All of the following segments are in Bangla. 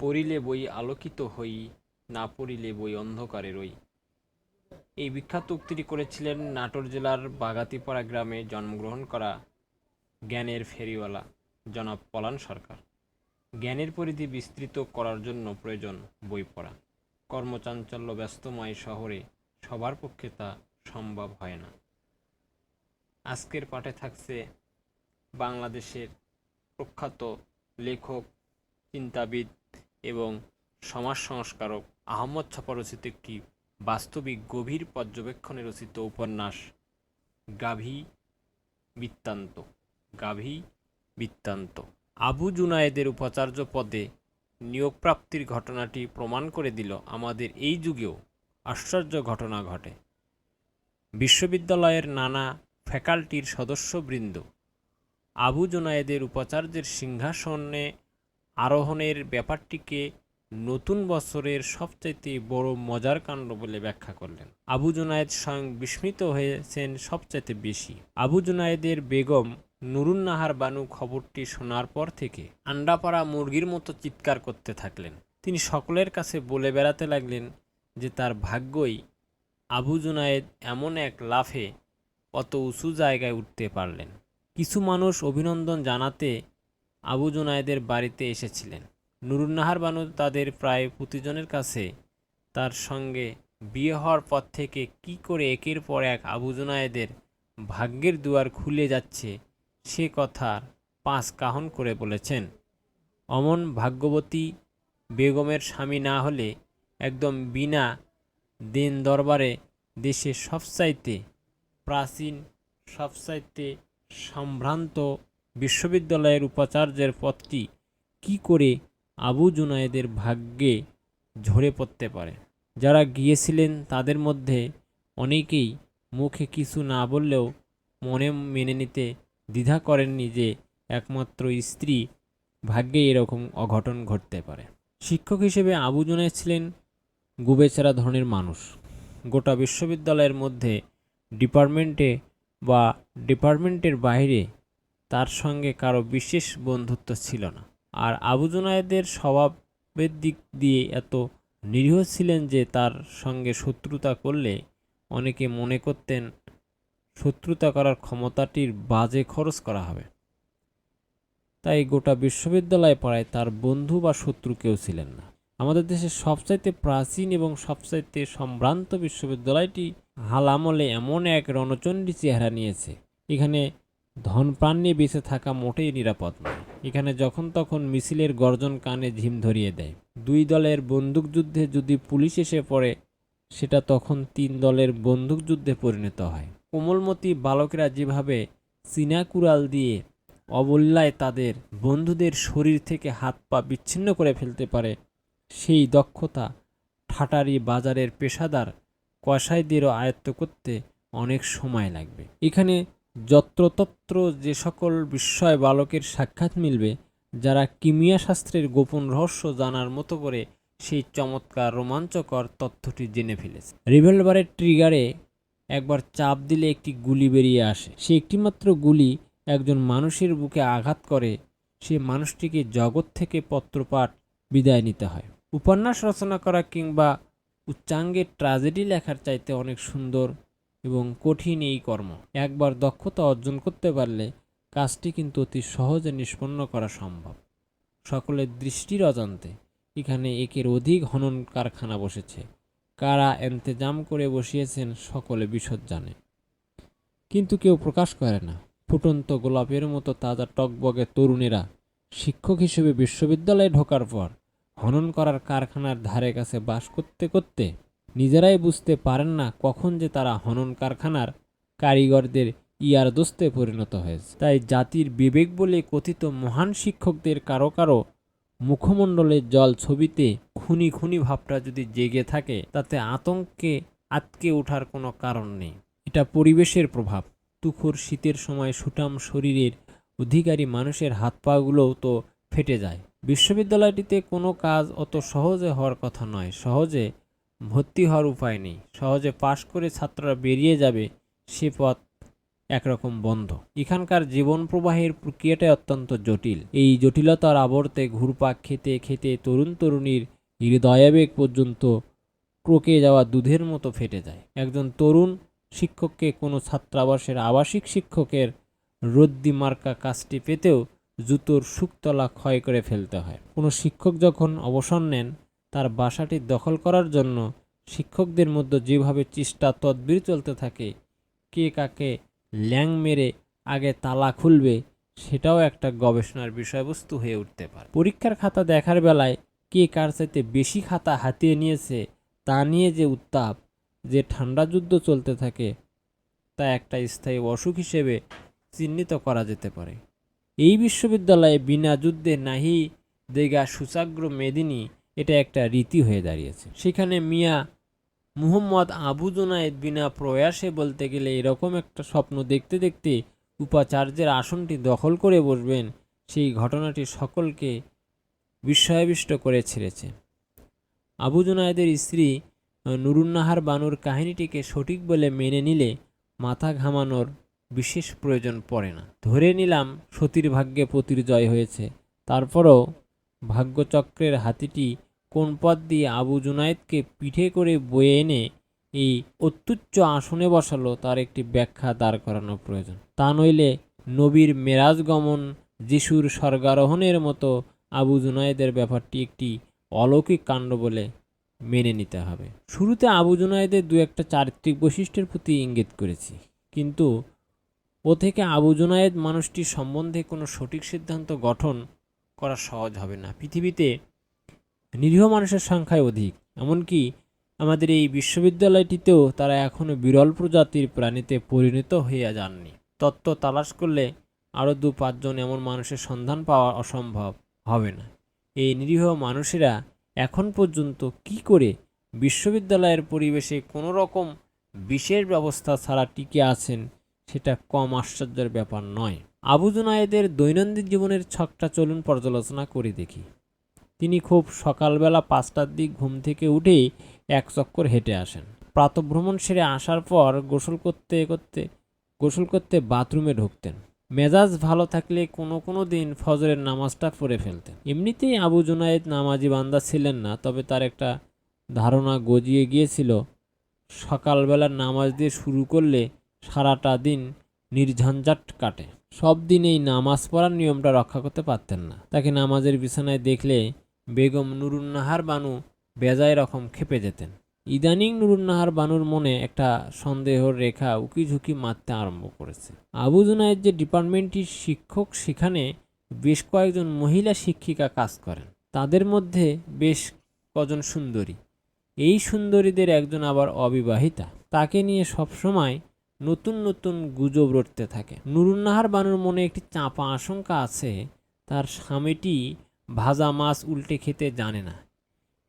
পড়িলে বই আলোকিত হই, না পড়িলে বই অন্ধকারে রই। এই বিখ্যাত উক্তিটি করেছিলেন নাটোর জেলার বাগাতিপাড়া গ্রামে জন্মগ্রহণ করা জ্ঞানের ফেরিওয়ালা জনাব পলান সরকার। জ্ঞানের পরিধি বিস্তৃত করার জন্য প্রয়োজন বই পড়া। কর্মচাঞ্চল্য ব্যস্তময় শহরে সবার পক্ষে তা সম্ভব হয় না। আজকের পাঠে থাকছে বাংলাদেশের প্রখ্যাত লেখক, চিন্তাবিদ এবং সমাজ সংস্কারক আহমদ ছাপা রচিত একটি বাস্তবিক গভীর পর্যবেক্ষণে রচিত উপন্যাস, গাভী বৃত্তান্ত গাভী বৃত্তান্ত। আবু জুনায়েদের উপাচার্য পদে নিয়োগপ্রাপ্তির ঘটনাটি প্রমাণ করে দিল আমাদের এই যুগেও আশ্চর্য ঘটনা ঘটে। বিশ্ববিদ্যালয়ের নানা ফ্যাকাল্টির সদস্যবৃন্দ আবু জুনায়েদের উপাচার্যের সিংহাসনে আরোহণের ব্যাপারটিকে নতুন বছরের সবচাইতে বড় মজার কাণ্ড বলে ব্যাখ্যা করলেন। আবু জুনায়েদ স্বয়ং বিস্মিত হয়েছেন সবচাইতে বেশি। আবু জুনায়েদের বেগম নুরুন্নাহার বানু খবরটি শোনার পর থেকে আন্ডাপাড়া মুরগির মতো চিৎকার করতে থাকলেন। তিনি সকলের কাছে বলে বেড়াতে লাগলেন যে তার ভাগ্যই আবু জুনায়েদ এমন এক লাফে অত উঁচু জায়গায় উঠতে পারলেন। কিছু মানুষ অভিনন্দন জানাতে আবু জুনায়েদের বাড়িতে এসেছিলেন। নুরুন্নাহার বানু তাদের প্রায় প্রতিজনের কাছে তার সঙ্গে বিয়ে হওয়ার পর থেকে কি করে একের পর এক আবু জুনায়েদের ভাগ্যের দুয়ার খুলে যাচ্ছে সে কথার পাঁচ কাহন করে বলেছেন। অমন ভাগ্যবতী বেগমের স্বামী না হলে একদম বিনা দিন দরবারে দেশের সবচাইতে প্রাচীন, সবচাইতে সম্ভ্রান্ত বিশ্ববিদ্যালয়ের উপাচার্যের পদটি কি করে আবু জুনায়েদের ভাগ্যে ঝরে পড়তে পারে? যারা গিয়েছিলেন তাদের মধ্যে অনেকেই মুখে কিছু না বললেও মনে মেনে নিতে দ্বিধা করেননি যে একমাত্র স্ত্রী ভাগ্যে এরকম অঘটন ঘটতে পারে। শিক্ষক হিসেবে আবু জুনায়েদ ছিলেন গুবেচারা ধরনের মানুষ। গোটা বিশ্ববিদ্যালয়ের মধ্যে ডিপার্টমেন্টে বা ডিপার্টমেন্টের বাইরে তার সঙ্গে কারও বিশেষ বন্ধুত্ব ছিল না। আর আবু জুনায়েদের স্বভাবের দিক দিয়ে এত নিরীহ ছিলেন যে তার সঙ্গে শত্রুতা করলে অনেকে মনে করতেন শত্রুতা করার ক্ষমতাটির বাজে খরচ করা হবে। তাই গোটা বিশ্ববিদ্যালয়ে পড়ায় তার বন্ধু বা শত্রু কেউ ছিলেন না। আমাদের দেশের সবচাইতে প্রাচীন এবং সবচাইতে সম্ভ্রান্ত বিশ্ববিদ্যালয়টি হাল আমলে এমন এক রণচণ্ডী চেহারা নিয়েছে। এখানে ধনপ্রাণ নিয়ে বেঁচে থাকা মোটেই নিরাপদ নয়। এখানে যখন তখন মিছিলের গর্জন কানে ঝিম ধরিয়ে দেয়। দুই দলের বন্দুকযুদ্ধে যদি পুলিশ এসে পড়ে, সেটা তখন তিন দলের বন্দুকযুদ্ধে পরিণত হয়। কোমলমতি বালকেরা যেভাবে চীনা কুড়াল দিয়ে অবল্যায় তাদের বন্ধুদের শরীর থেকে হাত পা বিচ্ছিন্ন করে ফেলতে পারে, সেই দক্ষতা ঠাটারি বাজারের পেশাদার কসাইদেরও আয়ত্ত করতে অনেক সময় লাগবে। এখানে যত্রতত্র যে সকল বিস্ময় বালকের সাক্ষাৎ মিলবে, যারা কিমিয়া শাস্ত্রের গোপন রহস্য জানার মতো করে সেই চমৎকার রোমাঞ্চকর তথ্যটি জেনে ফেলেছে। রিভলভারের ট্রিগারে একবার চাপ দিলে একটি গুলি বেরিয়ে আসে। সে একটিমাত্র গুলি একজন মানুষের বুকে আঘাত করে, সে মানুষটিকে জগৎ থেকে পত্রপাঠ বিদায় নিতে হয়। উপন্যাস রচনা করা কিংবা উচ্চাঙ্গের ট্র্যাজেডি লেখার চাইতে অনেক সুন্দর এবং কঠিন এই কর্ম। একবার দক্ষতা অর্জন করতে পারলে কাজটি কিন্তু অতি সহজে নিষ্পন্ন করা সম্ভব। সকলের দৃষ্টির অজান্তে এখানে একের অধিক হনন কারখানা বসেছে। কারা এন্তেজাম করে বসিয়েছেন সকলে বিশদ জানে। কিন্তু কেউ প্রকাশ করে না। ফুটন্ত গোলাপের মতো তাজা টকবগে তরুণেরা শিক্ষক হিসেবে বিশ্ববিদ্যালয়ে ঢোকার পর হনন করার কারখানার ধারে কাছে বাস করতে করতে নিজেরাই বুঝতে পারেন না কখন যে তারা হনন কারখানার কারিগরদের ইয়ার দোস্তে পরিণত হয়েছে। তাই জাতির বিবেক বলে কথিত মহান শিক্ষকদের কারও কারও মুখমণ্ডলের জল ছবিতে খুনি খুনি ভাবটা যদি জেগে থাকে, তাতে আতঙ্কে আটকে ওঠার কোনো কারণ নেই। এটা পরিবেশের প্রভাব। তুখোর শীতের সময় সুটাম শরীরের অধিকারী মানুষের হাত পাগুলোও তো ফেটে যায়। বিশ্ববিদ্যালয়টিতে কোনো কাজ অত সহজে হওয়ার কথা নয়। সহজে ভর্তি হওয়ার উপায় নেই। সহজে পাশ করে ছাত্ররা বেরিয়ে যাবে, সে পথ একরকম বন্ধ। এখানকার জীবন প্রবাহের প্রক্রিয়াটাই অত্যন্ত জটিল। এই জটিলতার আবর্তে ঘুরপাক খেতে খেতে তরুণ তরুণীর হৃদয়াবেগ পর্যন্ত ক্রোকে যাওয়া দুধের মতো ফেটে যায়। একজন তরুণ শিক্ষককে কোনো ছাত্রাবাসের আবাসিক শিক্ষকের রদ্দি মার্কা কাজটি পেতেও জুতোর শুকতলা ক্ষয় করে ফেলতে হয়। কোনো শিক্ষক যখন অবসর নেন তার বাসাটি দখল করার জন্য শিক্ষকদের মধ্যে যেভাবে চেষ্টা তদবির চলতে থাকে, কে কাকে ল্যাং মেরে আগে তালা খুলবে, সেটাও একটা গবেষণার বিষয়বস্তু হয়ে উঠতে পারে। পরীক্ষার খাতা দেখার বেলায় কে কার চাইতে বেশি খাতা হাতিয়ে নিয়েছে তা নিয়ে যে উত্তাপ, যে ঠান্ডা যুদ্ধ চলতে থাকে, তা একটা স্থায়ী অসুখ হিসেবে চিহ্নিত করা যেতে পারে। এই বিশ্ববিদ্যালয়ে বিনা যুদ্ধে নাহি দেগা সুচাগ্র মেদিনী এটা একটা রীতি হয়ে দাঁড়িয়েছে। সেখানে মিয়া মুহম্মদ আবু জুনায়েদ বিনা প্রয়াসে বলতে গেলে এরকম একটা স্বপ্ন দেখতে দেখতে উপাচার্যের আসনটি দখল করে বসবেন, সেই ঘটনাটি সকলকে বিস্ময়াবিষ্ট করে ছেড়েছে। আবু জুনায়েদের স্ত্রী নুরুন্নাহার বানুর কাহিনীটিকে সঠিক বলে মেনে নিলে মাথা ঘামানোর বিশেষ প্রয়োজন পড়ে না। ধরে নিলাম সতীর ভাগ্যে পতির জয় হয়েছে, তারপরও ভাগ্যচক্রের হাতিটি কোন পথ দিয়ে আবু জুনায়েদকে পিঠে করে বয়ে এনে এই অত্যুচ্চ আসনে বসালো, তার একটি ব্যাখ্যা দাঁড় করানো প্রয়োজন। তা নইলে নবীর মেরাজ গমন, যিশুর স্বর্গারোহণের মতো আবু জুনায়েদের ব্যাপারটি একটি অলৌকিক কাণ্ড বলে মেনে নিতে হবে। শুরুতে আবু জুনায়েদের দু একটা চারিত্রিক বৈশিষ্ট্যের প্রতি ইঙ্গিত করেছি, কিন্তু ও থেকে আবু জুনায়েদ মানুষটির সম্বন্ধে কোনো সঠিক সিদ্ধান্ত গঠন করা সহজ হবে না। পৃথিবীতে নিরীহ মানুষের সংখ্যায় অধিক। এমনকি আমাদের এই বিশ্ববিদ্যালয়টিতেও তারা এখনও বিরল প্রজাতির প্রাণীতে পরিণত হইয়া যাননি। তত্ত্ব তালাশ করলে আরও দু পাঁচজন এমন মানুষের সন্ধান পাওয়া অসম্ভব হবে না। এই নিরীহ মানুষেরা এখন পর্যন্ত কি করে বিশ্ববিদ্যালয়ের পরিবেশে কোনো রকম বিশেষ ব্যবস্থা ছাড়া টিকে আছেন, সেটা কম আশ্চর্যের ব্যাপার নয়। আবু জুনায়েদের দৈনন্দিন জীবনের ছকটা চলুন পর্যালোচনা করে দেখি। তিনি খুব সকালবেলা পাঁচটার দিক ঘুম থেকে উঠেই এক চক্কর হেঁটে আসেন। প্রাতভ্রমণ সেরে আসার পর গোসল করতে করতে, গোসল করতে বাথরুমে ঢুকতেন। মেজাজ ভালো থাকলে কোনো কোনো দিন ফজরের নামাজটা পড়ে ফেলতেন। এমনিতেই আবু জুনায়েদ নামাজি বান্দা ছিলেন না, তবে তার একটা ধারণা গজিয়ে গিয়েছিল, সকালবেলা নামাজ দিয়ে শুরু করলে সারাটা দিন নির্ঝঞ্ঝাট কাটে। সব দিন এই নামাজ পড়ার নিয়মটা রক্ষা করতে পারতেন না। তাকে নামাজের বিছানায় দেখলে বেগম নুরুন্নাহার বানু বেজায় রকম খেপে যেতেন। ইদানিং নুরুন্নাহার বানুর মনে একটা সন্দেহর রেখা উকিঝুঁকি মারতে আরম্ভ করেছে। আবু জুনায়েদ যে ডিপার্টমেন্টটির শিক্ষক, সেখানে বেশ কয়েকজন মহিলা শিক্ষিকা কাজ করেন। তাদের মধ্যে বেশ কজন সুন্দরী। এই সুন্দরীদের একজন আবার অবিবাহিতা। তাকে নিয়ে সবসময় নতুন নতুন গুজব রটতে থাকে। নুরুন্নাহার বানুর মনে একটি চাপা আশঙ্কা আছে, তার স্বামীটি ভাজা মাছ উল্টে খেতে জানে না।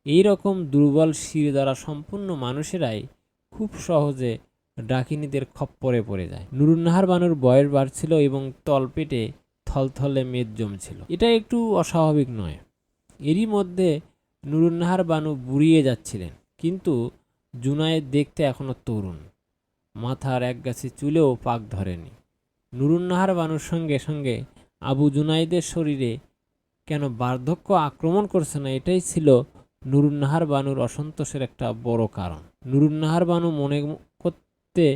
এই রকম দুর্বল শির দ্বারা সম্পূর্ণ মানুষেরাই খুব সহজে ডাকিনীদের খপ্পরে পড়ে যায়। নুরুন্নাহার বানুর বয়স বাড়ছিল এবং তলপেটে থলথলে মেদ জমছিল। এটা একটু অস্বাভাবিক নয়। এরই মধ্যে নুরুন্নাহার বানু বুড়িয়ে যাচ্ছিলেন, কিন্তু জুনায়েদ দেখতে এখনও তরুণ। মাথার একগাছি চুলেও পাক ধরেনি। নুরুন্নাহার বানুর সঙ্গে সঙ্গে আবু জুনাইদের শরীরে কেন বার্ধক্য আক্রমণ করছে না, এটাই ছিল নুরুন্নাহার বানুর অসন্তোষের একটা বড় কারণ। নুরুন্নাহার বানু মনে করতে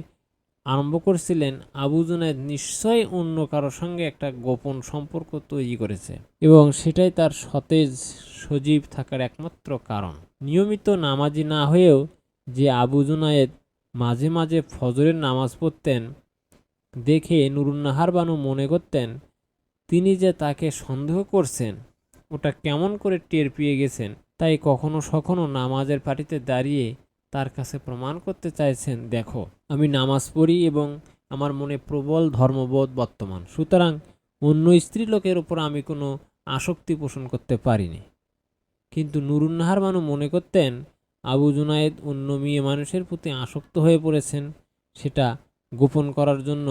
আরম্ভ করছিলেন, আবু জুনাইদ নিশ্চয়ই অন্য কারোর সঙ্গে একটা গোপন সম্পর্ক তৈরি করেছে এবং সেটাই তার সতেজ, সজীব থাকার একমাত্র কারণ। নিয়মিত নামাজি না হয়েও যে আবু জুনায়েদ মাঝে মাঝে ফজরের নামাজ পড়তেন, দেখে নুরুন্নাহার বানু মনে করতেন, তিনি যে তাকে সন্দেহ করছেন, ওটা কেমন করে টের পেয়ে গেছেন? তাই কখনো সখনো নামাজের পাটিতে দাঁড়িয়ে তার কাছে প্রমাণ করতে চাইছেন, দেখো, আমি নামাজ পড়ি এবং আমার মনে প্রবল ধর্মবোধ বর্তমান। সুতরাং অন্য স্ত্রী লোকের উপর আমি কোনো আসক্তি পোষণ করতে পারিনি। কিন্তু নুরুন্নাহার মানু মনে করতেন আবু জুনায়েদ অন্য মেয়ে মানুষের প্রতি আসক্ত হয়ে পড়েছেন, সেটা গোপন করার জন্য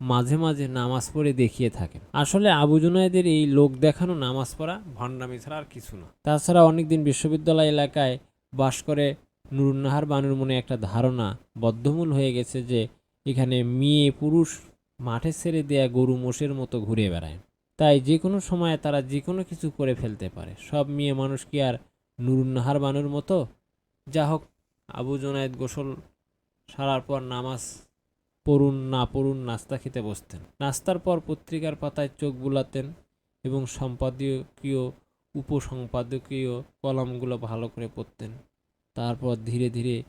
মাঝে মাঝে নামাজ পড়ে দেখিয়ে থাকেন। আসলে আবু জুনায়েদের এই লোক দেখানো নামাজ পড়া ভণ্ডামি ছাড়া আর কিছু না। তাছাড়া অনেকদিন বিশ্ববিদ্যালয় এলাকায় বাস করে নুরুন্নাহার বানুর মনে একটা ধারণা বদ্ধমূল হয়ে গেছে যে, এখানে মেয়ে পুরুষ মাঠে ছেড়ে দেয়া গরু মোষের মতো ঘুরে বেড়ায়। তাই যে কোনো সময়ে তারা যে কোনো কিছু করে ফেলতে পারে। সব মেয়ে মানুষ কি আর নুরুন্নাহার বানুর মতো? যা হোক আবু জোনায়েদ গোসল সারার পর নামাজ পড়ুন না পড়ুন, নাস্তা খেতে বসতেন। নাস্তার পর পত্রিকার পাতায় চোখ বুলাতেন এবং সম্পাদকীয়, উপসম্পাদকীয় কলামগুলো ভালো করে পড়তেন। তারপর ধীরে ধীরে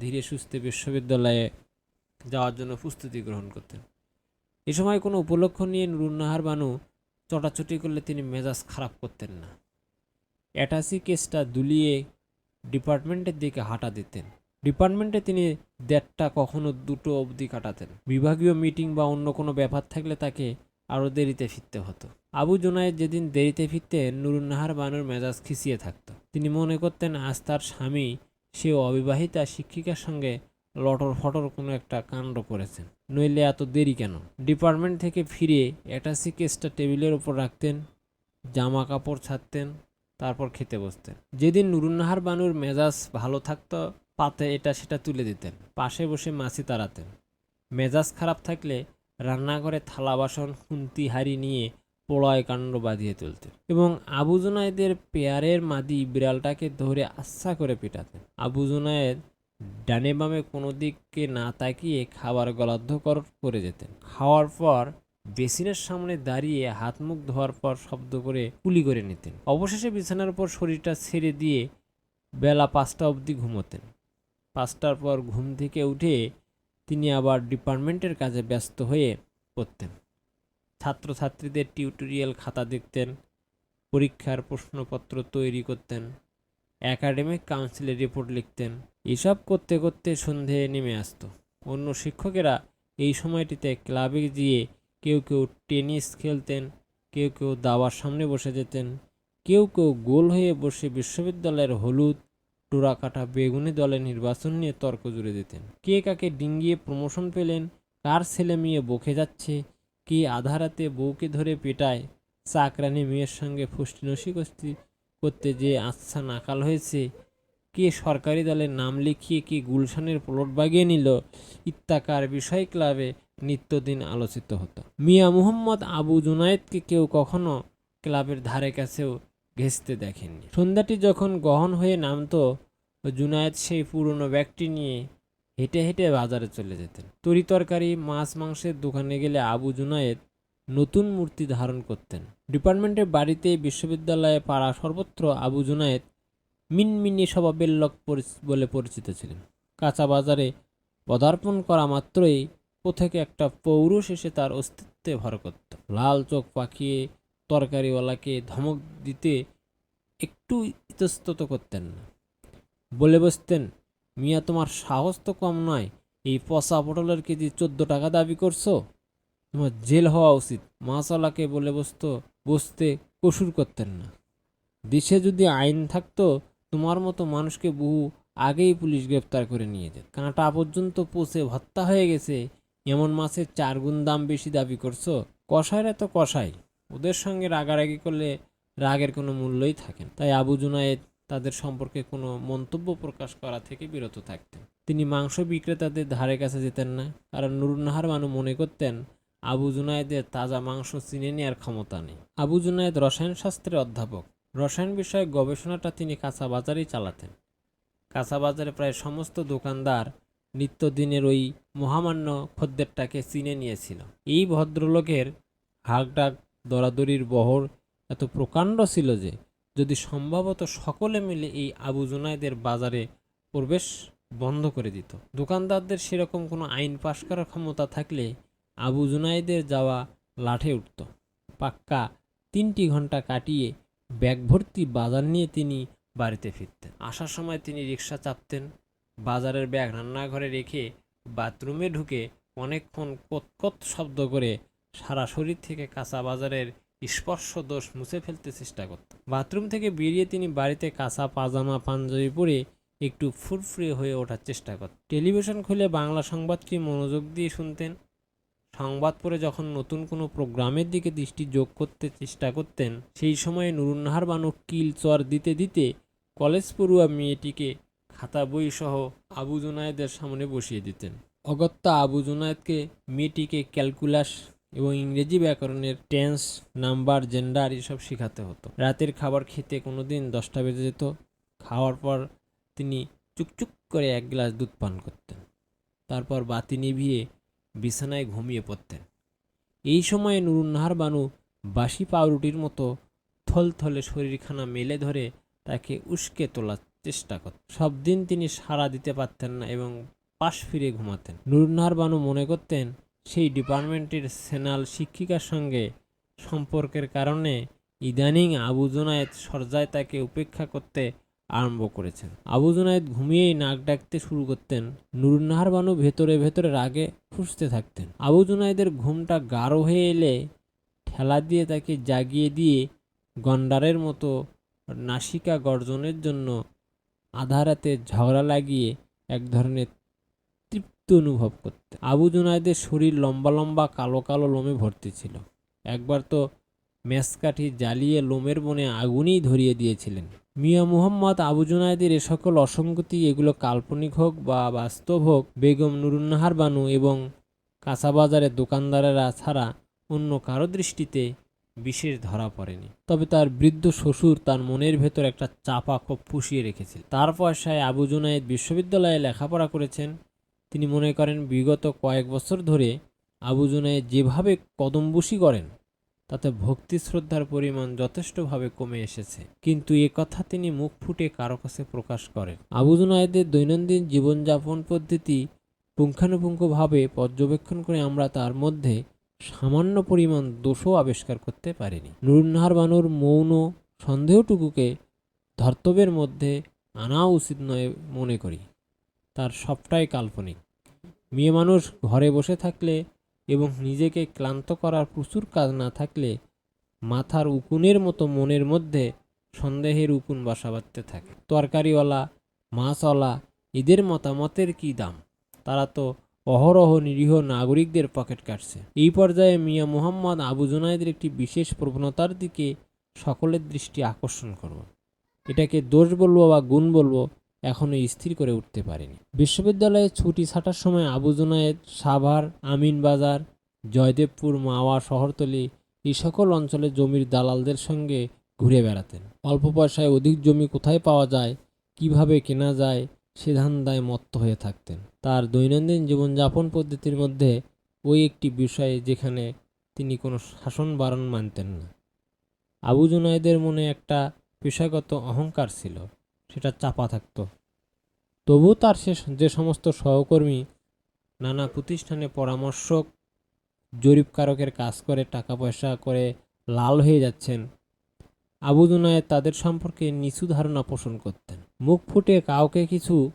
ধীরে সুস্থে বিশ্ববিদ্যালয়ে যাওয়ার জন্য প্রস্তুতি গ্রহণ করতেন। এ সময় কোনো উপলক্ষ নিয়ে নুরুন্নাহার বানু চটাচটি করলে তিনি মেজাজ খারাপ করতেন না। অ্যাটাসি কেসটা দুলিয়ে ডিপার্টমেন্টের দিকে হাঁটা দিতেন। ডিপার্টমেন্টে তিনি দেড়টা কখনো দুটো অবধি কাটাতেন। বিভাগীয় মিটিং বা অন্য কোনো ব্যাপার থাকলে তাকে আরও দেরিতে ফিরতে হতো। আবু জোনায়েদ যেদিন দেরিতে ফিরতেন নুরুন্নাহার বানুর মেজাজ খিসিয়ে থাকতো। তিনি মনে করতেন, আজ তার স্বামী, সে অবিবাহিতা শিক্ষিকার সঙ্গে লটর ফটর কোনো একটা কাণ্ড করেছেন। নইলে এত দেরি কেন? ডিপার্টমেন্ট থেকে ফিরে অ্যাটাসি কেসটা টেবিলের উপর রাখতেন, জামা কাপড় ছাড়তেন তারপর খেতে বসতেন। যেদিন নুরুন্নাহার বানুর মেজাজ ভালো থাকতো, পাতে এটা সেটা তুলে দিতেন। পাশে বসে মাছি তাড়াতেন। মেজাজ খারাপ থাকলে রান্নাঘরে থালা বাসন, খুন্তি, হাড়ি নিয়ে পোড়ায় কাণ্ড বাঁধিয়ে তুলতেন এবং আবু জুনায়েদের পেয়ারের মাদি বিড়ালটাকে ধরে আচ্ছা করে পিটাতেন। আবু জুনায়েদ ডানে বামে কোনো দিকে না তাকিয়ে খাবার গলাধ্যকর করে যেতেন। খাওয়ার পর বেসিনের সামনে দাঁড়িয়ে হাত মুখ ধোয়ার পর শব্দ করে কুলি করে নিতেন। অবশেষে বিছানার উপর শরীরটা ছেড়ে দিয়ে বেলা পাঁচটা অবধি ঘুমোতেন। পাঁচটার পর ঘুম থেকে উঠে তিনি আবার ডিপার্টমেন্টের কাজে ব্যস্ত হয়ে পড়তেন। ছাত্রছাত্রীদের টিউটোরিয়াল খাতা দেখতেন, পরীক্ষার প্রশ্নপত্র তৈরি করতেন, একাডেমিক কাউন্সিলের রিপোর্ট লিখতেন। এসব করতে করতে সন্ধে নেমে আসত। অন্য শিক্ষকেরা এই সময়টিতে ক্লাবে গিয়ে কেউ কেউ টেনিস খেলতেন, কেউ কেউ দাবার সামনে বসে যেতেন, কেউ কেউ গোল হয়ে বসে বিশ্ববিদ্যালয়ের হলুদ টোরা কাটা বেগুনি দলের নির্বাচন নিয়ে তর্ক জুড়ে দিতেন। কে কাকে ডিঙ্গিয়ে প্রমোশন পেলেন, কার ছেলে মেয়ে বকে যাচ্ছে, কে আধা রাতে বউকে ধরে পেটায়, চাকরানি মেয়ের সঙ্গে ফুষ্টিনসি কস্তি করতে যে আচ্ছা নাকাল হয়েছে, কে সরকারি দলের নাম লিখিয়ে কে গুলশানের প্লট বাগিয়ে নিল, ইত্যাকার বিষয় ক্লাবে নিত্যদিন আলোচিত হতো। মিয়া মুহম্মদ আবু জুনায়েদকে কেউ কখনো ক্লাবের ধারে কাছেও ঘেঁচতে দেখেননি। সন্ধ্যাটি যখন গহন হয়ে নামতো জুনায়েদ সেই পুরনো ব্যাগটি নিয়ে হেঁটে হেঁটে বাজারে চলে যেতেন। তরি তরকারি, মাছ মাংসের দোকানে গেলে আবু জুনায়েদ নতুন মূর্তি ধারণ করতেন। ডিপার্টমেন্টের বাড়িতে বিশ্ববিদ্যালয়ে পাড়া সর্বত্র আবু জুনায়েদ মিনমিনি স্বভাবের লোক বলে পরিচিত ছিলেন। কাঁচা বাজারে পদার্পণ করা মাত্রই কোথেকে একটা পৌরুষ এসে তার অস্তিত্বে ভর করত। লাল চোখ পাকিয়ে তরকারিওয়ালাকে ধমক দিতে একটু ইতস্তত করতেন না। বলে বসতেন, মিয়া, তোমার সাহস তো কম নয়। এই পচা পটলের কেজি চোদ্দ টাকা দাবি করছ? তোমার জেল হওয়া উচিত। মাছওয়ালাকে বলে বসতো, বসতে কসুর করতেন না। দেশে যদি আইন থাকতো, তোমার মতো মানুষকে বহু আগেই পুলিশ গ্রেপ্তার করে নিয়ে যেত। কাঁটা পর্যন্ত পচে ভত্তা হয়ে গেছে। এমন মাছের চার গুণ দাম বেশি দাবি করছ? কষাইরা তো কষাই ওদের সঙ্গে রাগারাগি করলে রাগের কোনো মূল্যই থাকে তাই আবু জুনায়েদ তাদের সম্পর্কে কোনো মন্তব্য প্রকাশ করা থেকে বিরত থাকতেন। তিনি মাংস বিক্রেতাদের ধারে কাছে যেতেন না, কারণ নুরুন্নাহার মানু মনে করতেন, আবু জুনায়েদের তাজা মাংস চিনে নেওয়ার ক্ষমতা নেই। আবু জুনায়েদ রসায়ন শাস্ত্রের অধ্যাপক। রসায়ন বিষয়ক গবেষণাটা তিনি কাঁচা বাজারেই চালাতেন। কাঁচা বাজারে প্রায় সমস্ত দোকানদার নিত্যদিনের ওই মহামান্য খদ্দেরটাকে চিনে নিয়েছিল। এই ভদ্রলোকের হাকডাক, দরাদরির বহর এত প্রকাণ্ড ছিল যে, যদি সম্ভবত সকলে মিলে এই আবু জুনাইদের বাজারে প্রবেশ বন্ধ করে দিত। দোকানদারদের সেরকম কোনো আইন পাশ করার ক্ষমতা থাকলে আবু জুনাইদের যাওয়া লাঠে উঠত। পাক্কা তিনটি ঘণ্টা কাটিয়ে ব্যাগ ভর্তি বাজার নিয়ে তিনি বাড়িতে ফিরতেন। আসার সময় তিনি রিক্সা চাপতেন বাজারের ব্যাগ রান্নাঘরে রেখে বাথরুমে ঢুকে অনেকক্ষণ কতকত শব্দ করে সারা শরীর থেকে কাঁচা বাজারের স্পর্শ দোষ মুছে ফেলতে চেষ্টা করত। বাথরুম থেকে বেরিয়ে তিনি বাড়িতে কাঁচা পাজামা, পাঞ্জাবি পরে একটু ফুরফুরে হয়ে ওঠার চেষ্টা করত টেলিভিশন খুলে বাংলা সংবাদটি মনোযোগ দিয়ে শুনতেন। সংবাদ পড়ে যখন নতুন কোনো প্রোগ্রামের দিকে দৃষ্টি যোগ করতে চেষ্টা করতেন, সেই সময়ে নুরুন্নাহার বানু কিল চর দিতে দিতে কলেজ পড়ুয়া মেয়েটিকে খাতা বই সহ আবু জুনায়েদের সামনে বসিয়ে দিতেন। অগত্যা আবু জুনায়েদকে মেয়েটিকে ক্যালকুলাস এবং ইংরেজি ব্যাকরণের টেন্স, নাম্বার, জেন্ডার এসব শেখাতে হতো। রাতের খাবার খেতে কোনো দিন দশটা বেজে যেত। খাওয়ার পর তিনি চুকচুক করে এক গ্লাস দুধ পান করতেন। তারপর বাতি নিভিয়ে বিছানায় ঘুমিয়ে পড়তেন। এই সময়ে নুরুন্নাহার বানু বাসি পাউরুটির মতো থলথলে শরীরখানা মেলে ধরে তাকে উস্কে তোলার চেষ্টা করত। সব দিন তিনি সাড়া দিতে পারতেন না এবং পাশ ফিরে ঘুমাতেন। নুরুন্নাহার বানু মনে করতেন, সেই ডিপার্টমেন্টের সেনাল শিক্ষিকার সঙ্গে সম্পর্কের কারণে ইদানিং আবু জুনায়েদ সরজায় তাকে উপেক্ষা করতে আরম্ভ করেছেন। আবু জুনায়েদ ঘুমিয়েই নাক ডাকতে শুরু করতেন নুরুন্নাহার বানু ভেতরে ভেতরে রাগে ফুসতে থাকতেন। আবু জুনায়েদের ঘুমটা গাঢ় হয়ে এলে ঠেলা দিয়ে তাকে জাগিয়ে দিয়ে গন্ডারের মতো নাসিকা গর্জনের জন্য আধা রাতে ঝগড়া লাগিয়ে এক ধরনের তৃপ্তি অনুভব করতে। আবু জুনায়েদের শরীর লম্বা লম্বা, কালো কালো লোমে ভর্তি ছিল। একবার তো মেসকাঠি জ্বালিয়ে লোমের বনে আগুনই ধরিয়ে দিয়েছিলেন। মিয়া মুহাম্মদ, আবু জুনায়েদের এ সকল অসঙ্গতি, এগুলো কাল্পনিক হোক বা বাস্তব হোক, বেগম নুরুন্নাহার বানু এবং কাঁচাবাজারের দোকানদারেরা ছাড়া অন্য কারও দৃষ্টিতে বিশেষ ধরা পড়েনি। তবে তার বৃদ্ধ শ্বশুর তার মনের ভেতর একটা চাপা ক্ষোভ পুষিয়ে রেখেছিল। তার পয়সায় আবু জুনায়েদ বিশ্ববিদ্যালয়ে লেখাপড়া করেছেন। তিনি মনে করেন, বিগত কয়েক বছর ধরে আবু জুনায়েদ যেভাবে কদমবুসি করেন, তাতে ভক্তি শ্রদ্ধার পরিমাণ যথেষ্টভাবে কমে এসেছে। কিন্তু এ কথা তিনি মুখ ফুটে কারও কাছে প্রকাশ করেন। আবু জুনায়েদের দৈনন্দিন জীবনযাপন পদ্ধতি পুঙ্খানুপুঙ্খভাবে পর্যবেক্ষণ করে আমরা তার মধ্যে সামান্য পরিমাণ দোষও আবিষ্কার করতে পারেনি। নুরুন্নাহার বানুর মৌন সন্দেহটুকুকে ধর্তব্যের মধ্যে আনা উচিত নয় মনে করি। তার সবটাই কাল্পনিক। মেয়ে মানুষ ঘরে বসে থাকলে এবং নিজেকে ক্লান্ত করার প্রচুর কাজ না থাকলে মাথার উকুনের মতো মনের মধ্যে সন্দেহের উকুন বাসা বাঁধতে থাকে। তরকারিওয়ালা, মাছওয়ালা, এদের মতামতের কি দাম? তারা তো অহরহ নিরীহ নাগরিকদের পকেট কাটছে। এই পর্যায়ে মিয়া মোহাম্মদ আবু জুনাইদের একটি বিশেষ প্রবণতার দিকে সকলের দৃষ্টি আকর্ষণ করব এটাকে দোষ বলব বা গুণ বলব এখনও স্থির করে উঠতে পারেনি। বিশ্ববিদ্যালয়ে ছুটি ছাটার সময় আবু জুনায়েদ, সাভার আমিনবাজার জয়দেবপুর, মাওয়া শহরতলি এই সকল অঞ্চলে জমির দালালদের সঙ্গে ঘুরে বেড়াতেন। অল্প পয়সায় অধিক জমি কোথায় পাওয়া যায়, কীভাবে কেনা যায় সে ধান্দায় মত্ত হয়ে থাকতেন। তার দৈনন্দিন জীবনযাপন পদ্ধতির মধ্যে ওই একটি বিষয় যেখানে তিনি কোনো শাসন বারণ মানতেন না। আবু জুনায়েদের মনে একটা পেশাগত অহংকার ছিল, সেটা চাপা থাকত। তবু তার সে যে সমস্ত সহকর্মী নানা প্রতিষ্ঠানে পরামর্শক, জরিপকারকের কাজ করে টাকা পয়সা করে লাল হয়ে যাচ্ছেন, আবু জুনায়েদ তাদের সম্পর্কে নিচু ধারণা পোষণ করতেন। মুখ ফুটে কাউকে কিছু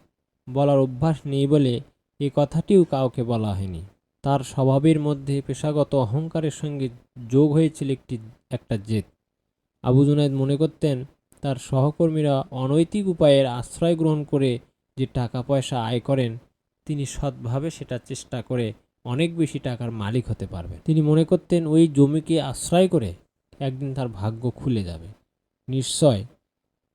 বলার অভ্যাস নেই বলে এ কথাটিও কাউকে বলা হয়নি। তার স্বভাবের মধ্যে পেশাগত অহংকারের সঙ্গে যোগ হয়েছিল একটি, একটা জেদ। আবু জুনায়েদ মনে করতেন, তার সহকর্মীরা অনৈতিক উপায়ের আশ্রয় গ্রহণ করে যে টাকা পয়সা আয় করেন, তিনি সৎভাবে সেটা চেষ্টা করে অনেক বেশি টাকার মালিক হতে পারবে তিনি মনে করতেন, ওই জমিকে আশ্রয় করে একদিন তার ভাগ্য খুলে যাবে। নিশ্চয়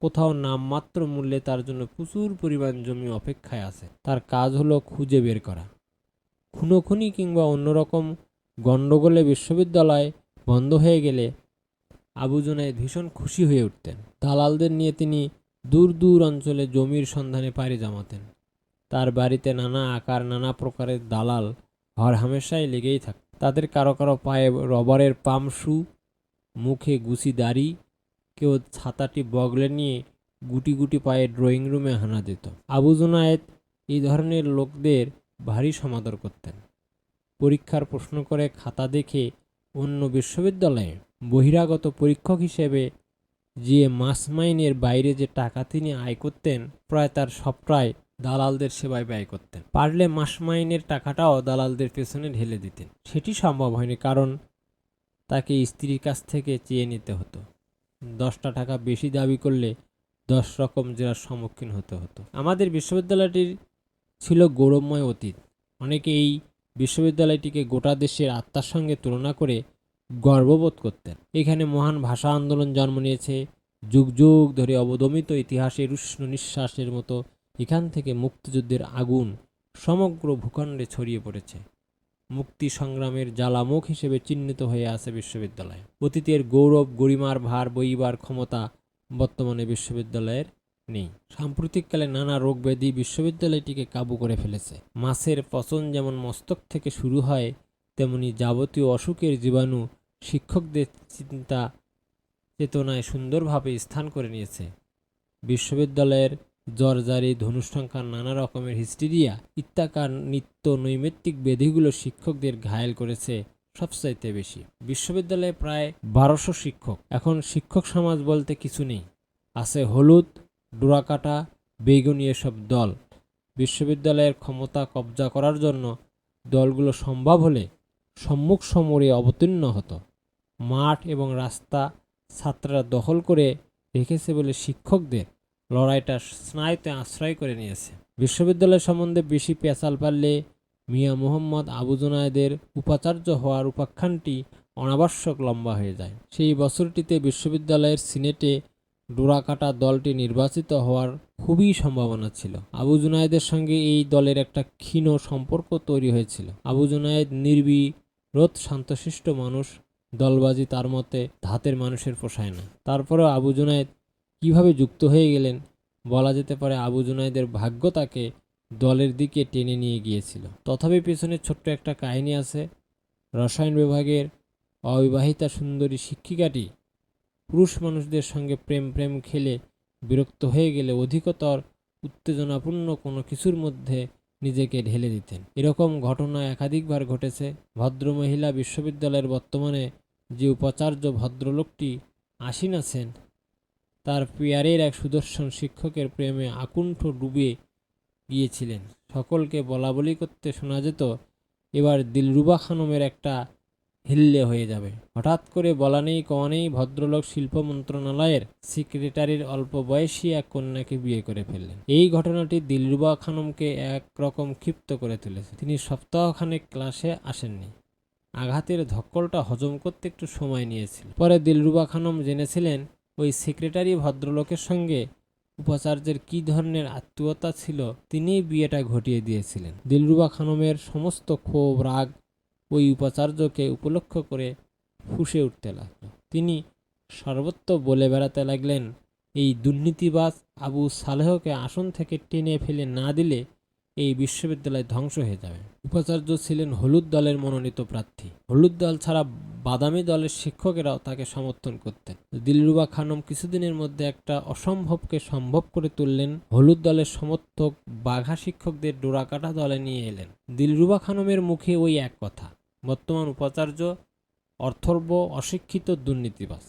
কোথাও নামমাত্র মূল্যে তার জন্য প্রচুর পরিমাণ জমি অপেক্ষায় আছে। তার কাজ হলো খুঁজে বের করা। খুনোখুনি কিংবা অন্যরকম গণ্ডগোলে বিশ্ববিদ্যালয় বন্ধ হয়ে গেলে আবু জুনায়েদ ভীষণ খুশি হয়ে উঠতেন। দালালদের নিয়ে তিনি দূর দূর অঞ্চলে জমির সন্ধানে পাড়ি জমাতেন। তার বাড়িতে নানা আকার, নানা প্রকারের দালাল হর হামেশাই লেগেই থাক তাদের কারও কারও পায়ে রবারের পাম শু, মুখে গুছি দাড়ি কেউ ছাতাটি বগলে নিয়ে গুটি গুটি পায়ে ড্রয়িং রুমে হানা দিত। আবু জুনায়েদ এই ধরনের লোকদের ভারী সমাদর করতেন। পরীক্ষার প্রশ্ন করে খাতা দেখে অন্য বিশ্ববিদ্যালয়ে বহিরাগত পরীক্ষক হিসেবে যে মাস মাইনের বাইরে যে টাকা তিনি আয় করতেন, প্রায় তার সবটাই দালালদের সেবায় ব্যয় করতেন। পারলে মাস মাইনের টাকাটাও দালালদের পেছনে ঢেলে দিতেন। সেটি সম্ভব হয়নি কারণ তাকে স্ত্রীর কাছ থেকে চেয়ে নিতে হতো। দশটা টাকা বেশি দাবি করলে দশ রকম জেরার সম্মুখীন হতে হতো। আমাদের বিশ্ববিদ্যালয়টির ছিল গৌরবময় অতীত। অনেকে এই বিশ্ববিদ্যালয়টিকে গোটা দেশের আত্মার সঙ্গে তুলনা করে গর্ববোধ করতেন। এখানে মহান ভাষা আন্দোলন জন্ম নিয়েছে, যুগ যুগ ধরে অবদমিত ইতিহাসের উষ্ণ নিঃশ্বাসের মতো। এখান থেকে মুক্তিযুদ্ধের আগুন সমগ্র ভূখণ্ডে ছড়িয়ে পড়েছে। মুক্তি সংগ্রামের জ্বালামুখ হিসেবে চিহ্নিত হয়ে আছে বিশ্ববিদ্যালয়। অতীতের গৌরব, গরিমার ভার, বইবার ক্ষমতা বর্তমানে বিশ্ববিদ্যালয়ের নেই। সাম্প্রতিককালে নানা রোগ ব্যাধি বিশ্ববিদ্যালয়টিকে কাবু করে ফেলেছে। মাছের পচন যেমন মস্তক থেকে শুরু হয়, তেমনি যাবতীয় অসুখের জীবাণু শিক্ষকদের চিন্তা চেতনায় সুন্দরভাবে স্থান করে নিয়েছে। বিশ্ববিদ্যালয়ের জর্জারি ধনুষ্টঙ্কার নানা রকমের হিস্টিরিয়া ইত্যাকার নিত্য নৈমিত্তিক ব্যাধিগুলো শিক্ষকদের ঘায়েল করেছে সবচাইতে বেশি। বিশ্ববিদ্যালয়ে প্রায় বারোশো শিক্ষক। এখন শিক্ষক সমাজ বলতে কিছু নেই। আছে হলুদ, ডোরাকাটা, বেগুনি এসব দল। বিশ্ববিদ্যালয়ের ক্ষমতা কবজা করার জন্য দলগুলো সম্ভব হলে সম্মুখ সমরে অবতীর্ণ হতো। মাঠ এবং রাস্তা ছাত্ররা দখল করে রেখেছে বলে শিক্ষকদের লড়াইটা স্নায়ুতে আশ্রয় করে নিয়েছে। বিশ্ববিদ্যালয় সম্বন্ধে বেশি পেঁচাল পারলে মিয়া মোহাম্মদ আবু জুনায়েদের উপাচার্য হওয়ার উপাখ্যানটি অনাবশ্যক লম্বা হয়ে যায়। সেই বছরটিতে বিশ্ববিদ্যালয়ের সিনেটে ডোরাকাটা দলটি নির্বাচিত হওয়ার খুবই সম্ভাবনা ছিল। আবু জুনায়েদের সঙ্গে এই দলের একটা ক্ষীণ সম্পর্ক তৈরি হয়েছিল। আবু জুনায়েদ নির্বিরোধ শান্তশিষ্ট মানুষ, দলবাজি তার মতে ধাতের মানুষের পোষায় না। তারপরেও আবু জুনায়েদ কীভাবে যুক্ত হয়ে গেলেন? বলা যেতে পারে আবু জুনায়েদের ভাগ্য তাকে দলের দিকে টেনে নিয়ে গিয়েছিল। তথাপি পেছনে ছোট্ট একটা কাহিনী আছে। রসায়ন বিভাগের অবিবাহিতা সুন্দরী শিক্ষিকাটি পুরুষ মানুষদের সঙ্গে প্রেম প্রেম খেলে বিরক্ত হয়ে গেলে অধিকতর উত্তেজনাপূর্ণ কোনো কিছুর মধ্যে নিজেকে ঢেলে দিতেন। এরকম ঘটনা একাধিকবার ঘটেছে। ভদ্রমহিলা বিশ্ববিদ্যালয়ের বর্তমানে যে উপাচার্য ভদ্রলোকটি আসীন আছেন তার পিয়ারের এক সুদর্শন শিক্ষকের প্রেমে আকুণ্ঠ ডুবে গিয়েছিলেন। সকলকে বলা বলি করতে শোনা যেত, এবার দিলরুবা খানমের একটা হিল্লে হয়ে যাবে। হঠাৎ করে বলা নেই, কওয়া নেই, ভদ্রলোক শিল্প মন্ত্রণালয়ের সেক্রেটারির অল্প বয়সী এক কন্যাকে বিয়ে করে ফেললেন। এই ঘটনাটি দিলরুবা খানমকে একরকম ক্ষিপ্ত করে তুলেছে। তিনি সপ্তাহখানেক ক্লাসে আসেননি। আঘাতের ধক্কলটা হজম করতে একটু সময় নিয়েছিল। পরে দিলরুবা খানম জেনেছিলেন ওই সেক্রেটারি ভদ্রলোকের সঙ্গে উপাচার্যের কী ধরনের আত্মীয়তা ছিল তিনিই বিয়েটা ঘটিয়ে দিয়েছিলেন। দিলরুবা খানমের সমস্ত ক্ষোভ, রাগ ওই উপাচার্যকে উপলক্ষ করে ফুঁসে উঠতে লাগল। তিনি সর্বত্র বলে বেড়াতে লাগলেন, এই দুর্নীতিবাজ আবু সালেহকে আসন থেকে টেনে ফেলে না দিলে এই বিশ্ববিদ্যালয় ধ্বংস হয়ে যাবে। উপাচার্য ছিলেন হলুদ দলের মনোনীত প্রার্থী। হলুদ দল ছাড়া বাদামি দলের শিক্ষকেরাও তাকে সমর্থন করতেন। দিলরুবা খানম কিছুদিনের মধ্যে একটা অসম্ভবকে সম্ভব করে তুললেন। হলুদ দলের সমর্থক, বাঘা শিক্ষকদের ডোরাকাটা দলে নিয়ে এলেন। দিলরুবা খানমের মুখে ওই এক কথা, বর্তমান উপাচার্য অর্থর্ব অশিক্ষিত দুর্নীতিবাস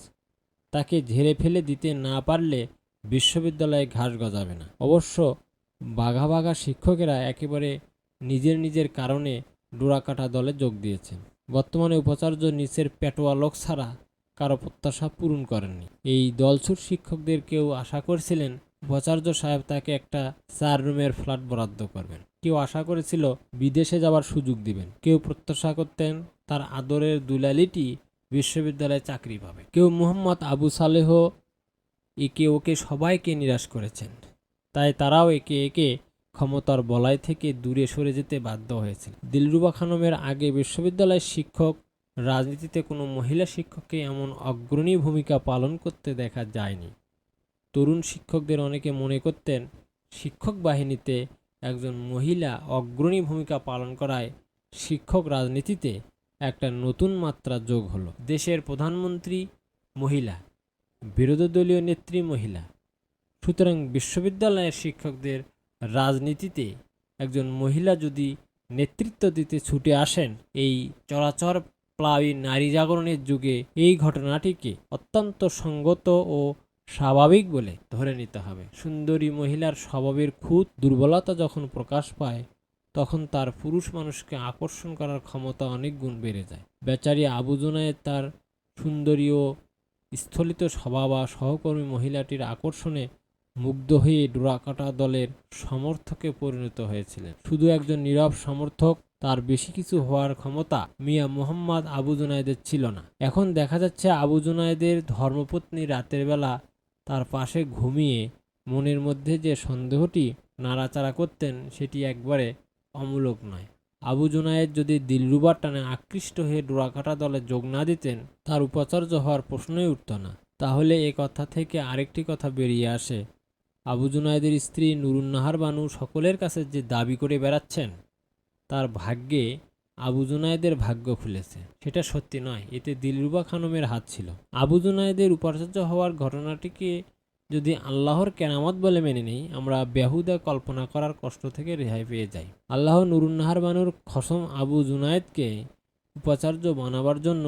তাকে ঝেড়ে ফেলে দিতে না পারলে বিশ্ববিদ্যালয়ে ঘাস গজাবে না। অবশ্য বাঘা বাঘা শিক্ষকেরা একেবারে নিজের নিজের কারণে ডোরাকাটা দলে যোগ দিয়েছেন। বর্তমানে উপাচার্য নিচের পেটোয়া লোক ছাড়া কারও প্রত্যাশা পূরণ করেননি। এই দলছুট শিক্ষকদের কেউ আশা করছিলেন উপাচার্য সাহেব তাকে একটা চার রুমের ফ্ল্যাট বরাদ্দ করবেন। কেউ আশা করেছিল বিদেশে যাবার সুযোগ দিবেন। কেউ প্রত্যাশা করতেন তার আদরের দুলালিটি বিশ্ববিদ্যালয়ে চাকরি পাবে। কেউ মুহাম্মদ আবু সালেহ একে ওকে সবাইকে নিরাশ করেছেন। তাই তারাও একে একে ক্ষমতার বলয় থেকে দূরে সরে যেতে বাধ্য হয়েছিল। দিলরুবা খানমের আগে বিশ্ববিদ্যালয়ের শিক্ষক, রাজনীতিতে কোনো মহিলা শিক্ষককে এমন অগ্রণী ভূমিকা পালন করতে দেখা যায়নি। তরুণ শিক্ষকদের অনেকে মনে করতেন, শিক্ষক বাহিনীতে একজন মহিলা অগ্রণী ভূমিকা পালন করায় শিক্ষক রাজনীতিতে একটা নতুন মাত্রা যোগ হলো। দেশের প্রধানমন্ত্রী মহিলা, বিরোধী দলীয় নেত্রী মহিলা। সুতরাং বিশ্ববিদ্যালয়ের শিক্ষকদের রাজনীতিতে একজন মহিলা যদি নেতৃত্ব দিতে ছুটে আসেন, এই চরাচর প্লাবী নারী জাগরণের যুগে এই ঘটনাটিকে অত্যন্ত সঙ্গত ও স্বাভাবিক বলে ধরে নিতে হবে। সুন্দরী মহিলার স্বভাবের খুদ দুর্বলতা যখন প্রকাশ পায়, তখন তার পুরুষ মানুষকে আকর্ষণ করার ক্ষমতা অনেক গুণ বেড়ে যায়। বেচারি আবু জুনায়েদ তার সুন্দরী ও স্থলিত স্বভাব সহকর্মী মহিলাটির আকর্ষণে মুগ্ধ হয়ে ডোরাকাটা দলের সমর্থকে পরিণত হয়েছিলেন। শুধু একজন নীরব সমর্থক, তার বেশি কিছু হওয়ার ক্ষমতা মিয়া মোহাম্মদ আবু জুনায়েদের ছিল না। এখন দেখা যাচ্ছে আবু জুনায়েদের ধর্মপত্নী রাতের বেলা তার পাশে ঘুমিয়ে মনের মধ্যে যে সন্দেহটি নাড়াচাড়া করতেন, সেটি একবারে অমূলক নয়। আবু জুনায়েদ যদি দিলরুবার টানে আকৃষ্ট হয়ে ডোরাকাটা দলে যোগ না দিতেন, তার উপাচার্য হওয়ার প্রশ্নই উঠত না। তাহলে এ কথা থেকে আরেকটি কথা বেরিয়ে আসে। আবু জুনায়েদের স্ত্রী নুরুন্নাহার বানু সকলের কাছে যে দাবি করে বেড়াচ্ছেন, তার ভাগ্যে আবু জুনায়েদের ভাগ্য খুলেছে। সেটা সত্যি নয়, এতে দিলরুবা খানমের হাত ছিল। আবু জুনায়েদের উপাচার্য হওয়ার ঘটনাটিকে যদি আল্লাহর কেরামত বলে মেনে নেই, আমরা বেহুদা কল্পনা করার কষ্ট থেকে রেহাই পেয়ে যাই। আল্লাহ নুরুন্নাহার বানুর খসম আবু জুনায়েদকে উপাচার্য বানাবার জন্য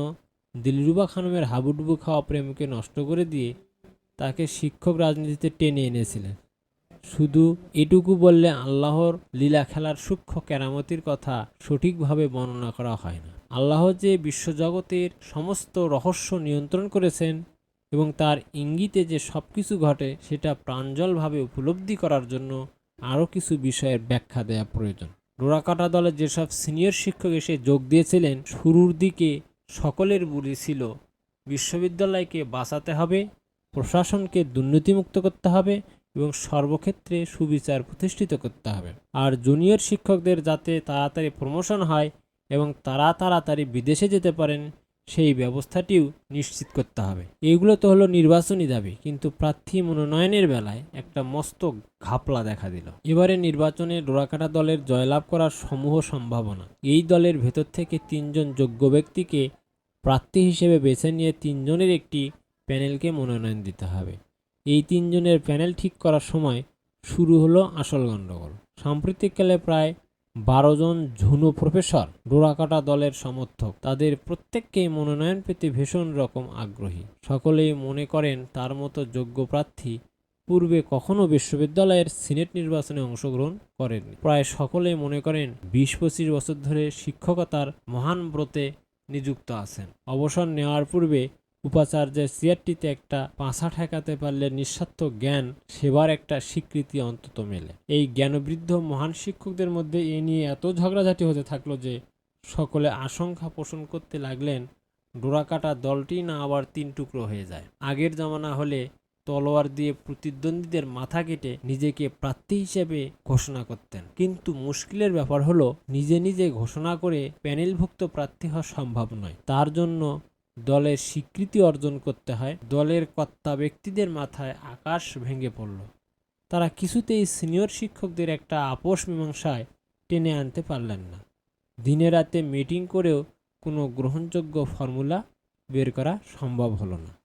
দিলরুবা খানমের হাবুডুবু খাওয়া প্রেমকে নষ্ট করে দিয়ে তাকে শিক্ষক রাজনীতিতে টেনে এনেছিলেন। শুধু এটুকু বললে আল্লাহর লীলা খেলার সূক্ষ্ম কেরামতির কথা সঠিকভাবে বর্ণনা করা হয় না। আল্লাহ যে বিশ্বজগতের সমস্ত রহস্য নিয়ন্ত্রণ করেছেন এবং তার ইঙ্গিতে যে সব কিছু ঘটে সেটা প্রাঞ্জলভাবে উপলব্ধি করার জন্য আরও কিছু বিষয়ের ব্যাখ্যা দেওয়া প্রয়োজন। ডোরাকাটা দলে যেসব সিনিয়র শিক্ষক এসে যোগ দিয়েছিলেন, শুরুর দিকে সকলের বুলি ছিল, বিশ্ববিদ্যালয়কে বাঁচাতে হবে প্রশাসনকে দুর্নীতিমুক্ত করতে হবে এবং সর্বক্ষেত্রে সুবিচার প্রতিষ্ঠিত করতে হবে। আর জুনিয়র শিক্ষকদের যাতে তাড়াতাড়ি প্রমোশন হয় এবং তারা তাড়াতাড়ি বিদেশে যেতে পারেন, সেই ব্যবস্থাটিও নিশ্চিত করতে হবে। এইগুলো তো হলো নির্বাচনী দাবি, কিন্তু প্রার্থী মনোনয়নের বেলায় একটা মস্ত ঘাপলা দেখা দিল। এবারে নির্বাচনে ডোরাকাটা দলের জয়লাভ করার সমূহ সম্ভাবনা। এই দলের ভেতর থেকে তিনজন যোগ্য ব্যক্তিকে প্রার্থী হিসেবে বেছে নিয়ে তিনজনের একটি প্যানেলকে মনোনয়ন দিতে হবে। এই তিনজনের প্যানেল ঠিক করার সময় শুরু হলো আসল গণ্ডগোল। সাম্প্রতিককালে প্রায় বারো জন ঝুনো প্রফেসর, ডোরাকাটা দলের সমর্থক, তাদের প্রত্যেককেই মনোনয়ন পেতে ভীষণ রকম আগ্রহী। সকলেই মনে করেন তার মতো যোগ্য প্রার্থী পূর্বে কখনো বিশ্ববিদ্যালয়ের সিনেট নির্বাচনে অংশগ্রহণ করেননি। প্রায় সকলেই মনে করেন বিশ পঁচিশ বছর ধরে শিক্ষকতার মহান ব্রতে নিযুক্ত আছেন। অবসর নেওয়ার পূর্বে উপাচার্যের চেয়ারটিতে একটা পাঁচা ঠেকাতে পারলে নিঃস্বার্থ জ্ঞান সেবার একটা স্বীকৃতি অন্তত মেলে। এই জ্ঞানবৃদ্ধ মহান শিক্ষকদের মধ্যে এ নিয়ে এত ঝগড়াঝাটি হতে থাকল যে সকলে আশঙ্কা পোষণ করতে লাগলেন, ডোরাকাটা দলটি না আবার তিন টুকরো হয়ে যায়। আগের জামানা হলে তলোয়ার দিয়ে প্রতিদ্বন্দ্বীদের মাথা কেটে নিজেকে প্রার্থী হিসেবে ঘোষণা করতেন। কিন্তু মুশকিলের ব্যাপার হলো, নিজে নিজে ঘোষণা করে প্যানেলভুক্ত প্রার্থী হওয়া সম্ভব নয়। তার জন্য দলের স্বীকৃতি অর্জন করতে হয়। দলের কর্তা ব্যক্তিদের মাথায় আকাশ ভেঙে পড়ল। তারা কিছুতেই সিনিয়র শিক্ষকদের একটা আপোষ মীমাংসায় টেনে আনতে পারলেন না। দিনে রাতে মিটিং করেও কোনো গ্রহণযোগ্য ফর্মুলা বের করা সম্ভব হলো না।